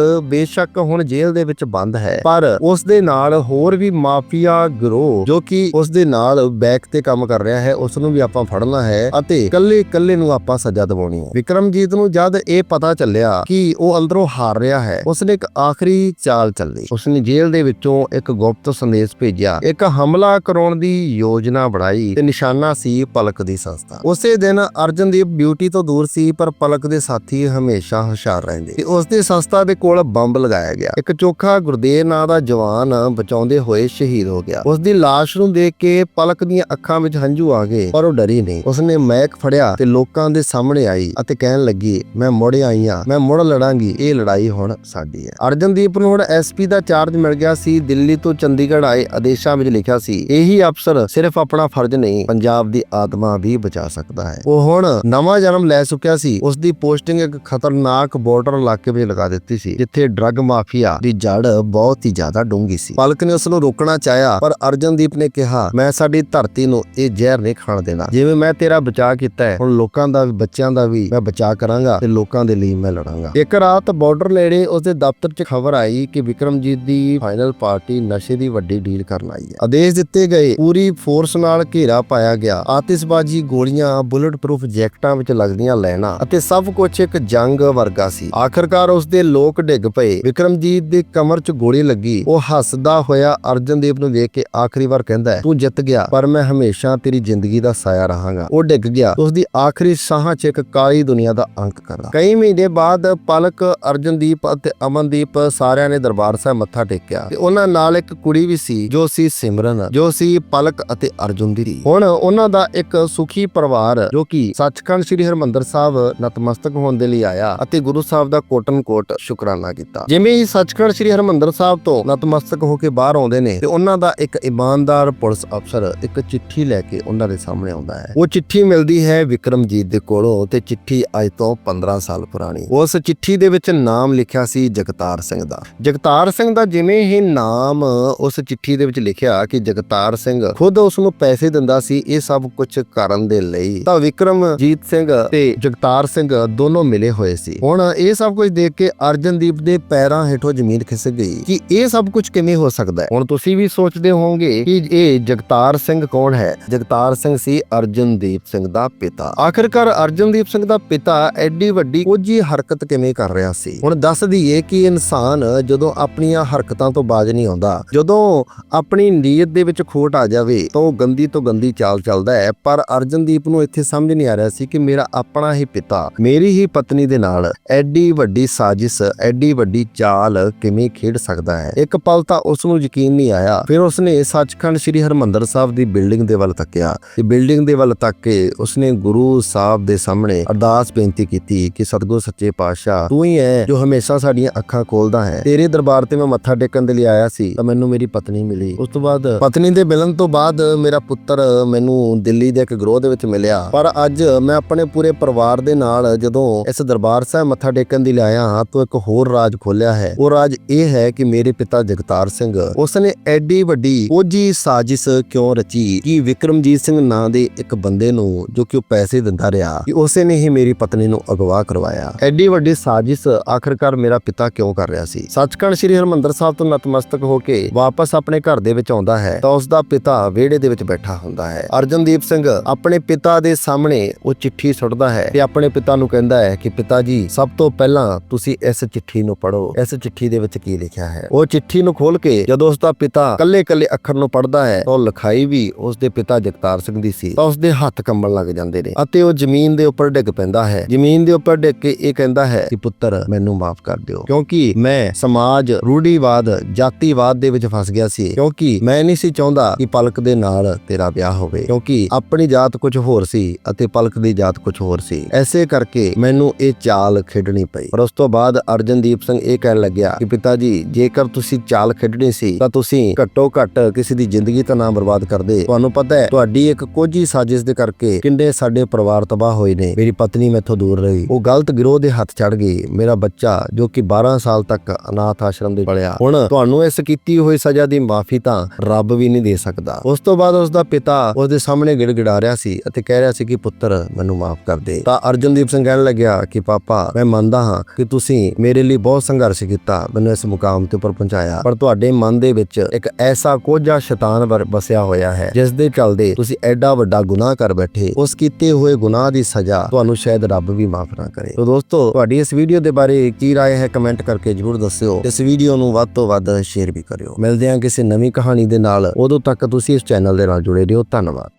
ਬੇਸ਼ੱਕ ਹੁਣ ਜੇਲ੍ਹ ਦੇ ਵਿੱਚ ਬੰਦ ਹੈ। ਪਰ ਉਸ ਦੇ ਨਾਲ ਹੋਰ ਵੀ ਮਾਫੀਆ ਗਰੋਹ, ਜੋ ਕਿ ਉਸ ਦੇ ਨਾਲ ਬੈਕ ਤੇ ਕੰਮ ਕਰ ਰਿਹਾ ਹੈ ਉਸ ਨੂੰ ਵੀ ਆਪਾਂ ਫੜਨਾ ਹੈ ਅਤੇ ਕੱਲੇ ਕੱਲੇ ਨੂੰ ਆਪਾਂ ਸਜ਼ਾ ਦਿਵਾਉਣੀ ਹੈ। ਵਿਕਰਮਜੀਤ ਨੂੰ ਜਦ ਇਹ ਪਤਾ ਚੱਲਿਆ ਕਿ ਉਹ ਅੰਦਰੋਂ ਹਾਰ ਰਿਹਾ ਹੈ ਉਸ ਇੱਕ ਆਖਰੀ ਚਾਲ ਚੱਲੀ। ਉਸਨੇ ਜੇਲ੍ਹ ਦੇ ਵਿੱਚੋਂ ਇੱਕ ਗੁਪਤ ਸੰਦੇਸ਼ ਭੇਜਿਆ। ਇੱਕ ਹਮਲਾ ਕਰਾਉਣ ਦੀ ਯੋਜਨਾ ਬਣਾਈ ਤੇ ਨਿਸ਼ਾਨਾ ਸੀ ਪਲਕ ਦੀ ਸੰਸਥਾ। ਉਸੇ ਦਿਨ ਅਰਜਨਦੀਪ ਬਿਊਟੀ ਤੋਂ ਦੂਰ ਸੀ, ਪਰ ਪਲਕ ਦੇ ਸਾਥੀ ਹਮੇਸ਼ਾ ਹੁਸ਼ਿਆਰ ਰਹਿੰਦੇ। ਤੇ ਉਸ ਦੀ ਸੰਸਥਾ ਦੇ ਕੋਲ ਬੰਬ ਲਗਾਇਆ ਗਿਆ। ਇੱਕ ਚੋਖਾ ਗੁਰਦੇਵ ਨਾਂ ਦਾ ਜਵਾਨ ਬਚਾਉਂਦੇ ਹੋਏ ਸ਼ਹੀਦ ਹੋ ਗਿਆ। ਉਸ ਦੀ ਲਾਸ਼ ਨੂੰ ਦੇਖ ਕੇ ਪਲਕ ਦੀਆਂ ਅੱਖਾਂ ਵਿੱਚ ਹੰਝੂ ਆ ਗਏ, ਪਰ ਉਹ ਡਰੀ ਨਹੀਂ। ਉਸਨੇ ਮੈਕ ਫੜਿਆ ਤੇ ਲੋਕਾਂ ਦੇ ਸਾਹਮਣੇ ਆਈ ਅਤੇ ਕਹਿਣ ਲੱਗੀ, ਮੈਂ ਮੁੜ ਆਈ ਹਾਂ ਮੈਂ ਮੁੜ ਲੜਾਂਗੀ, ਇਹ ਲੜਾਈ ਹੁਣ ਸਾਡੀ ਹੈ। ਅਰਜਨਦੀਪ ਨੂੰ ਹੁਣ ਐਸਪੀ ਦਾ ਚਾਰਜ ਮਿਲ ਗਿਆ ਸੀ। ਦਿੱਲੀ ਤੋਂ ਚੰਡੀਗੜ੍ਹ ਆਏ ਆਦੇਸ਼ਾਂ ਵਿੱਚ ਲਿਖਿਆ ਸੀ, ਇਹੀ ਅਫਸਰ ਸਿਰਫ ਆਪਣਾ ਫਰਜ਼ ਨਹੀਂ, ਪੰਜਾਬ ਦੀ ਆਤਮਾ ਵੀ ਬਚਾ ਸਕਦਾ ਹੈ। ਉਹ ਹੁਣ ਨਵਾਂ ਜਨਮ ਲੈ ਚੁੱਕਿਆ ਸੀ। ਉਸ ਦੀ ਪੋਸਟਿੰਗ ਇੱਕ ਖਤਰਨਾਕ ਬਾਰਡਰ ਇਲਾਕੇ ਵਿੱਚ ਲਗਾ ਦਿੱਤੀ ਸੀ, ਜਿੱਥੇ ਡਰੱਗ ਮਾਫੀਆ ਦੀ ਜੜ ਬਹੁਤ ਹੀ ਜ਼ਿਆਦਾ ਡੂੰਘੀ ਸੀ। ਪਲਕ ਨੇ ਉਸ ਨੂੰ ਰੋਕਣਾ ਚਾਹਿਆ, ਪਰ ਅਰਜਨਦੀਪ ਨੇ ਕਿਹਾ, ਮੈਂ ਸਾਡੀ ਧਰਤੀ ਨੂੰ ਇਹ ਜ਼ਹਿਰ ਨਹੀਂ ਖਾਣ ਦੇਣਾ। ਜਿਵੇਂ ਮੈਂ ਤੇਰਾ ਬਚਾਅ ਕੀਤਾ ਹੈ, ਹੁਣ ਲੋਕਾਂ ਦਾ ਬੱਚਿਆਂ ਦਾ ਵੀ ਮੈਂ ਬਚਾਅ ਕਰਾਂਗਾ ਤੇ ਲੋਕਾਂ ਦੇ ਲਈ ਮੈਂ ਲੜਾਂਗਾ। ਇੱਕ ਰਾਤ ਬਾਰਡਰ ਨੇੜੇ ਉਸ ਦਫ਼ਤਰ 'ਚ ਖਬਰ ਆਈ ਕਿ ਵਿਕਰਮਜੀਤ ਦੀ ਫਾਈਨਲ ਪਾਰਟੀ ਨਸ਼ੇ ਦੀ ਵੱਡੀ ਡੀਲ ਕਰਨ ਆਈ ਹੈ। ਆਦੇਸ਼ ਦਿੱਤੇ ਗਏ, ਪੂਰੀ ਫੋਰਸ ਨਾਲ ਘੇਰਾ ਪਾਇਆ ਗਿਆ। ਆਤਿਸ਼ਬਾਜ਼ੀ ਗੋਲੀਆਂ ਬੁਲਟ ਪ੍ਰੂਫ ਜੈਕਟਾਂ ਵਿੱਚ ਲੱਗਦੀਆਂ ਲੈਣਾ ਅਤੇ ਸਭ ਕੁਝ ਇੱਕ ਜੰਗ ਵਰਗਾ ਸੀ। ਆਖਰਕਾਰ ਉਸਦੇ ਲੋਕ ਡਿੱਗ ਪਏ। ਵਿਕਰਮਜੀਤ ਦੇ ਕਮਰ 'ਚ ਗੋਲੀ ਲੱਗੀ। ਉਹ ਹੱਸਦਾ ਹੋਇਆ ਅਰਜਨਦੀਪ ਨੂੰ ਵੇਖ ਕੇ ਆਖਰੀ ਵਾਰ ਕਹਿੰਦਾ ਹੈ, ਤੂੰ ਜਿੱਤ ਗਿਆ ਪਰ ਮੈਂ ਹਮੇਸ਼ਾ ਤੇਰੀ ਜ਼ਿੰਦਗੀ ਦਾ ਸਾਇਆ ਰਹਾਂਗਾ। ਉਹ ਡਿੱਗ ਗਿਆ। ਉਸ ਦੀ ਆਖਰੀ ਸਾਹਾਂ 'ਚ ਇੱਕ ਕਾਲੀ ਦੁਨੀਆ ਦਾ ਅੰਕ ਕਰਦਾ। ਕਈ ਮਹੀਨੇ ਬਾਅਦ ਪਲਕ ਅਰਜਨਦੀਪ ਅਤੇ ਅਮਨਦੀਪ ਸਾਰਿਆਂ ਨੇ ਦਰਬਾਰ ਸਾਹਿਬ ਮੱਥਾ ਟੇਕਿਆ ਤੇ ਉਹਨਾਂ ਨਾਲ ਇੱਕ ਕੁੜੀ ਵੀ ਸੀ ਜੋ ਸੀ ਸਿਮਰਨ ਜੋ ਸੀ ਪਲਕ ਅਤੇ ਅਰਜੁਨ ਦੀ ਹੁਣ ਉਹਨਾਂ ਦਾ ਇੱਕ ਸੁਖੀ ਪਰਿਵਾਰ ਜੋ ਕਿ ਸੱਚਖੰਡ ਸ੍ਰੀ ਹਰਮੰਦਰ ਸਾਹਿਬ ਨਤਮਸਤਕ ਹੋਣ ਦੇ ਲਈ ਆਇਆ ਅਤੇ ਗੁਰੂ ਸਾਹਿਬ ਦਾ ਕੋਟਨ ਕੋਟ ਸ਼ੁਕਰਾਨਾ ਕੀਤਾ। ਜਿਵੇਂ ਹੀ ਸੱਚਖੰਡ ਸ੍ਰੀ ਹਰਮੰਦਰ ਸਾਹਿਬ ਤੋਂ ਨਤਮਸਤਕ ਹੋ ਕੇ ਬਾਹਰ ਆਉਂਦੇ ਨੇ ਤੇ ਉਹਨਾਂ ਦਾ ਇੱਕ ਇਮਾਨਦਾਰ ਪੁਲਿਸ ਅਫਸਰ ਇੱਕ ਚਿੱਠੀ ਲੈ ਕੇ ਉਹਨਾਂ ਦੇ ਸਾਹਮਣੇ ਆਉਂਦਾ ਹੈ। ਉਹ ਚਿੱਠੀ ਮਿਲਦੀ ਹੈ ਵਿਕਰਮਜੀਤ ਦੇ ਕੋਲੋਂ ਤੇ ਚਿੱਠੀ ਅੱਜ ਤੋਂ 15 ਸਾਲ ਪੁਰਾਣੀ। ਉਸ ਚਿੱਠੀ ਦੇ ਵਿੱਚ ਨਾਮ ਲਿਖਿਆ ਸੀ ਜਗਤਾਰ ਸਿੰਘ ਦਾ। ਜਗਤਾਰ ਸਿੰਘ ਦਾ ਜਿਵੇਂ ਹੀ ਨਾਮ ਉਸ ਚਿੱਠੀ ਦੇ ਵਿੱਚ ਲਿਖਿਆ ਕਿ ਜਗਤਾਰ ਸਿੰਘ ਖੁਦ ਉਸ ਨੂੰ ਪੈਸੇ ਦਿੰਦਾ ਸੀ, ਇਹ ਸਭ ਕੁਝ ਕਰਨ ਦੇ ਲਈ, ਤਾਂ ਵਿਕਰਮਜੀਤ ਸਿੰਘ ਤੇ ਜਗਤਾਰ ਸਿੰਘ ਦੋਨੋਂ ਮਿਲੇ ਹੋਏ ਸੀ। ਹੁਣ ਇਹ ਸਭ ਕੁਝ ਦੇਖ ਕੇ ਅਰਜਨਦੀਪ ਦੇ ਪੈਰਾਂ ਹੇਠੋਂ ਜ਼ਮੀਨ ਖਿਸਕ ਗਈ ਕਿ ਇਹ ਸਭ ਕੁਝ ਕਿਵੇਂ ਹੋ ਸਕਦਾ ਹੈ? ਹੁਣ ਤੁਸੀਂ ਵੀ ਸੋਚਦੇ ਹੋਵੋਗੇ ਕਿ ਇਹ ਜਗਤਾਰ ਸਿੰਘ ਕੌਣ ਹੈ? ਜਗਤਾਰ ਸਿੰਘ ਸੀ ਅਰਜਨਦੀਪ ਸਿੰਘ ਦਾ ਪਿਤਾ। ਆਖਿਰਕਾਰ ਅਰਜਨਦੀਪ ਸਿੰਘ ਦਾ ਪਿਤਾ ਐਡੀ ਵੱਡੀ ਕੋਝੀ ਹਰਕਤ ਕਿਵੇਂ ਕਰ ਰਿਹਾ ਸੀ? ਹੁਣ ਦੱਸ ਦਈਏ ਕਿ ਇਨਸਾਨ ਜਦੋਂ ਆਪਣੀਆਂ ਹਰਕਤਾਂ ਤੋਂ ਬਾਜ ਨਹੀਂ ਆਉਂਦਾ, ਜਦੋਂ ਆਪਣੀ ਨੀਅਤ ਦੇ ਵਿੱਚ ਖੋਟ ਆ ਜਾਵੇ, ਤਾਂ ਉਹ ਗੰਦੀ ਤੋਂ ਗੰਦੀ ਚਾਲ ਚੱਲਦਾ ਹੈ। ਪਰ ਅਰਜਨਦੀਪ ਨੂੰ ਇੱਥੇ ਸਮਝ ਨਹੀਂ ਆ ਰਿਹਾ ਸੀ ਕਿ ਮੇਰਾ ਆਪਣਾ ਹੀ ਪਿਤਾ, ਮੇਰੀ ਹੀ ਪਤਨੀ ਦੇ ਨਾਲ ਐਡੀ ਵੱਡੀ ਸਾਜ਼ਿਸ਼, ਐਡੀ ਵੱਡੀ ਚਾਲ ਕਿਵੇਂ ਖੇਡ ਸਕਦਾ ਹੈ? ਇੱਕ ਪਲ ਤਾਂ ਉਸ ਨੂੰ ਯਕੀਨ ਨਹੀਂ ਆਇਆ। ਫਿਰ ਉਸਨੇ ਸੱਚਖੰਡ ਸ੍ਰੀ ਹਰਮੰਦਰ ਸਾਹਿਬ ਦੀ ਬਿਲਡਿੰਗ ਦੇ ਵੱਲ ਤੱਕਿਆ। ਤੇ ਬਿਲਡਿੰਗ ਦੇ ਵੱਲ ਤੱਕ ਕੇ ਉਸਨੇ ਗੁਰੂ ਸਾਹਿਬ ਦੇ ਸਾਹਮਣੇ ਅਰਦਾਸ ਬੇਨਤੀ ਕੀਤੀ ਕਿ ਸਤਿਗੁਰ ਸੱਚੇ ਪਾਤਸ਼ਾਹ, ਤੂੰ ਹੀ ਹੈ ਜੋ ਹਮੇਸ਼ਾ ਸਾਡੀਆਂ ਅੱਖਾਂ ਖੋਲਦਾ ਹੈ। ਤੇਰੇ ਦਰਬਾਰ ਤੇ ਮੈਂ ਮੱਥਾ ਟੇਕਣ ਦੇ ਲਈ ਆਇਆ ਸੀ, ਤਾਂ ਮੈਨੂੰ ਮੇਰੀ ਪਤਨੀ ਮਿਲੀ। ਉਸ ਤੋਂ ਬਾਅਦ ਪਤਨੀ ਦੇ ਮਿਲਣ ਤੋਂ ਬਾਅਦ ਮੇਰਾ ਪੁੱਤਰ ਮੈਨੂੰ ਦਿੱਲੀ ਦੇ ਇੱਕ ਗਰੋਹ ਦੇ ਵਿੱਚ ਮਿਲਿਆ। ਪਰ ਅੱਜ ਮੈਂ ਆਪਣੇ ਪੂਰੇ ਪਰਿਵਾਰ ਦੇ ਨਾਲ ਜਦੋਂ ਇਸ ਦਰਬਾਰ ਸਾਹਿਬ ਮੱਥਾ ਟੇਕਣ ਦੀ ਲਈ ਆਇਆ ਹਾਂ, ਤਾਂ ਇੱਕ ਹੋਰ ਰਾਜ ਖੋਲ ਖੋਲਿਆ ਹੈ। ਉਹ ਰਾਜ ਇਹ ਹੈ ਕਿ ਮੇਰੇ ਪਿਤਾ ਜਗਤਾਰ ਸਿੰਘ, ਉਸਨੇ ਐਡੀ ਵੱਡੀ ਕੋਝੀ ਸਾਜ਼ਿਸ਼ ਕਿਉਂ ਰਚੀ ਕਿ ਵਿਕਰਮਜੀਤ ਸਿੰਘ ਨਾਂ ਦੇ ਇੱਕ ਬੰਦੇ ਨੂੰ ਜੋ ਕਿ ਉਹ ਪੈਸੇ ਦਿੰਦਾ ਰਿਹਾ, ਕਿ ਉਸੇ ਨੇ ਹੀ ਮੇਰੀ ਪਤਨੀ ਨੂੰ ਅਗਵਾ ਕਰਵਾਇਆ। ਐਡੀ ਵੱਡੀ ਸਾਜ਼ਿਸ਼ ਆਖਰਕਾਰ ਮੇਰਾ ਪਿਤਾ ਕਿਉਂ ਕਰ ਰਿਹਾ ਸੀ? ਸੱਚਖੰਡ ਸ੍ਰੀ ਹਰਮੰਦਰ ਸਾਹਿਬ ਤੋਂ ਨਤਮਸਤਕ ਹੋ ਕੇ ਵਾਪਸ ਆਪਣੇ ਘਰ ਦੇ ਵਿੱਚ ਆਉਂਦਾ ਹੈ, ਤਾਂ ਉਸ ਦਾ ਪਿਤਾ ਵਿਹੜੇ ਦੇ ਵਿੱਚ ਬੈਠਾ ਹੁੰਦਾ ਹੈ। ਅਰਜਨਦੀਪ ਸਿੰਘ ਆਪਣੇ ਪਿਤਾ ਦੇ ਸਾਹਮਣੇ ਉਹ ਚਿੱਠੀ ਸੁੱਟਦਾ ਹੈ ਤੇ ਆਪਣੇ ਪਿਤਾ ਨੂੰ ਕਹਿੰਦਾ ਹੈ ਕਿ ਪਿਤਾ ਜੀ ਸਭ ਤੋਂ ਪਹਿਲਾਂ ਤੁਸੀਂ ਇਸ ਚਿੱਠੀ ਨੂੰ ਪੜੋ ਇਸ ਚਿੱਠੀ ਦੇ ਵਿੱਚ ਕੀ ਲਿਖਿਆ ਹੈ? ਉਹ ਚਿੱਠੀ ਨੂੰ ਖੋਲ ਕੇ ਜਦੋਂ ਉਸ ਦਾ ਪਿਤਾ ਕੱਲੇ-ਕੱਲੇ ਅੱਖਰ ਨੂੰ ਪੜਦਾ ਹੈ, ਤਾਂ ਉਹ ਲਿਖਾਈ ਵੀ ਉਸ ਦੇ ਪਿਤਾ ਜਗਤਾਰ ਸਿੰਘ ਦੀ ਸੀ। ਤਾਂ ਉਸ ਦੇ ਹੱਥ ਕੰਬਣ ਲੱਗ ਜਾਂਦੇ ਨੇ ਅਤੇ ਉਹ ਜ਼ਮੀਨ ਦੇ ਉੱਪਰ ਡਿੱਗ ਪੈਂਦਾ ਹੈ। ਜ਼ਮੀਨ ਦੇ ਉੱਪਰ ਡਿੱਗ ਕੇ ਇਹ ਕਹਿੰਦਾ ਹੈ ਕਿ, ਪੁੱਤਰ, ਮੈਨੂੰ ਮਾਫ ਕਰ ਦਿਓ, ਕਿਉਂਕਿ ਮੈਂ ਸਮਾਜ ਰੂੜੀਵਾਦ ਜਾਤੀਵਾਦ ਦੇ ਵਿੱਚ ਫਸ ਗਿਆ ਸੀ, ਕਿਉਂਕਿ ਮੈਂ ਨਹੀਂ ਸੀ ਚਾਹੁੰਦਾ ਕਿ ਪਲਕ ਦੇ ਨਾਲ ਤੇਰਾ ਵਿਆਹ ਹੋਵੇ, ਕਿਉਂਕਿ ਆਪਣੀ ਜਾਤ ਕੁਝ ਹੋਰ ਸੀ ਅਤੇ ਪਲਕ ਦੀ ਜਾਤ ਕੁਝ ਹੋਰ ਸੀ। ਐਸੇ ਕਰਕੇ ਮੈਨੂੰ ਇਹ ਚਾਲ ਖੇਡਣੀ ਪਈ। ਪਰ ਉਸ ਤੋਂ ਬਾਅਦ ਅਰਜਨਦੀਪ ਸਿੰਘ ਇਹ ਕਹਿਣ ਲੱਗਿਆ ਕਿ ਪਿਤਾ ਜੀ, ਜੇਕਰ ਤੁਸੀਂ ਚਾਲ ਖੇਡਣੀ ਸੀ, ਤਾਂ ਤੁਸੀਂ ਘੱਟੋ ਘੱਟ ਕਿਸੇ ਦੀ ਜ਼ਿੰਦਗੀ ਤਾਂ ਨਾ ਬਰਬਾਦ ਕਰਦੇ। ਤੁਹਾਨੂੰ ਪਤਾ ਹੈ, ਤੁਹਾਡੀ ਇੱਕ ਕੋਝੀ ਸਾਜ਼ਿਸ਼ ਦੇ ਕਰਕੇ ਕਿੰਨੇ ਸਾਡੇ ਪਰਿਵਾਰ ਤਬਾਹ ਹੋਏ ਨੇ। ਮੇਰੀ ਪਤਨੀ ਮੈਥੋਂ ਦੂਰ ਰਹੀ। ਉਹ ਗਲਤ ਗਿਰੋਹ ਦੇ ਹੱਥ ਚੜ ਗਈ। ਮੇਰਾ ਬੱਚਾ, ਜੋ ਕਿ 12 ਸਾਲ ਤੱਕ ਅਨਾਥ ਆਸ਼ਰਮ ਦੇ ਪੜਿਆ ਹੁਣ ਤੁਹਾਨੂੰ ਇਸ ਕੀਤੀ ਹੋਈ ਸਜ਼ਾ ਦੀ ਮਾਫੀ ਤਾਂ ਰੱਬ ਵੀ ਨਹੀਂ ਦੇ ਸਕਦਾ। ਉਸ ਤੋਂ ਬਾਅਦ ਉਸ ਦਾ ਪਿਤਾ ਉਸ ਦੇ ਸਾਹਮਣੇ ਗਿੜਗਿੜਾ ਰਿਹਾ ਸੀ ਅਤੇ ਕਹਿ ਰਿਹਾ ਸੀ ਕਿ, ਪੁੱਤਰ, ਮੈਨੂੰ ਮਾਫ ਕਰ ਦੇ। ਤਾਂ ਅਰਜਨਦੀਪ ਸਿੰਘ ਕਹਿਣ ਲੱਗਿਆ ਕਿ, ਪਾਪਾ, ਮੈਂ ਮੰਨਦਾ ਹਾਂ ਕਿ ਤੁਸੀਂ ਮੇਰੇ ਲਈ ਬਹੁਤ ਸੰਘਰਸ਼ ਕੀਤਾ ਮੈਨੂੰ ਇਸ ਮੁਕਾਮ ਤੇ ਉੱਪਰ ਪਹੁੰਚਾਇਆ ਪਰ ਤੁਹਾਡੇ ਮਨ ਦੇ ਵਿੱਚ ਇੱਕ ਐਸਾ ਕੋਝਾ ਸ਼ੈਤਾਨ ਵਰ ਵਸਿਆ ਹੋਇਆ ਹੈ ਜਿਸ ਦੇ ਚੱਲਦੇ ਤੁਸੀਂ ਐਡਾ ਵੱਡਾ ਗੁਨਾਹ ਕਰ ਬੈਠੇ ਉਸ ਕੀਤੇ ਹੋਏ ਗੁਨਾਹ ਦੀ ਸਜ਼ਾ ਤੁਹਾਨੂੰ ਸ਼ਾਇਦ ਰੱਬ ਵੀ ਮਾਫ ਨਾ ਕਰੇ ਤੋ ਦੋਸਤੋ ਤੁਹਾਡੀ ਇਸ ਵੀਡੀਓ ਦੇ ਬਾਰੇ ਕੀ رائے ਹੈ ਕਮੈਂਟ ਕਰਕੇ ਜਰੂਰ ਦੱਸਿਓ ਇਸ ਵੀਡੀਓ ਨੂੰ ਵੱਧ ਤੋਂ ਵੱਧ ਸ਼ੇਅਰ ਵੀ ਕਰਿਓ ਮਿਲਦੇ ਹਾਂ ਕਿਸੇ ਨਵੀਂ ਕਹਾਣੀ ਦੇ ਨਾਲ ਉਦੋਂ ਤੱਕ ਤੁਸੀਂ ਇਸ ਚੈਨਲ ਦੇ ਨਾਲ ਜੁੜੇ ਰਹੋ ਧੰਨਵਾਦ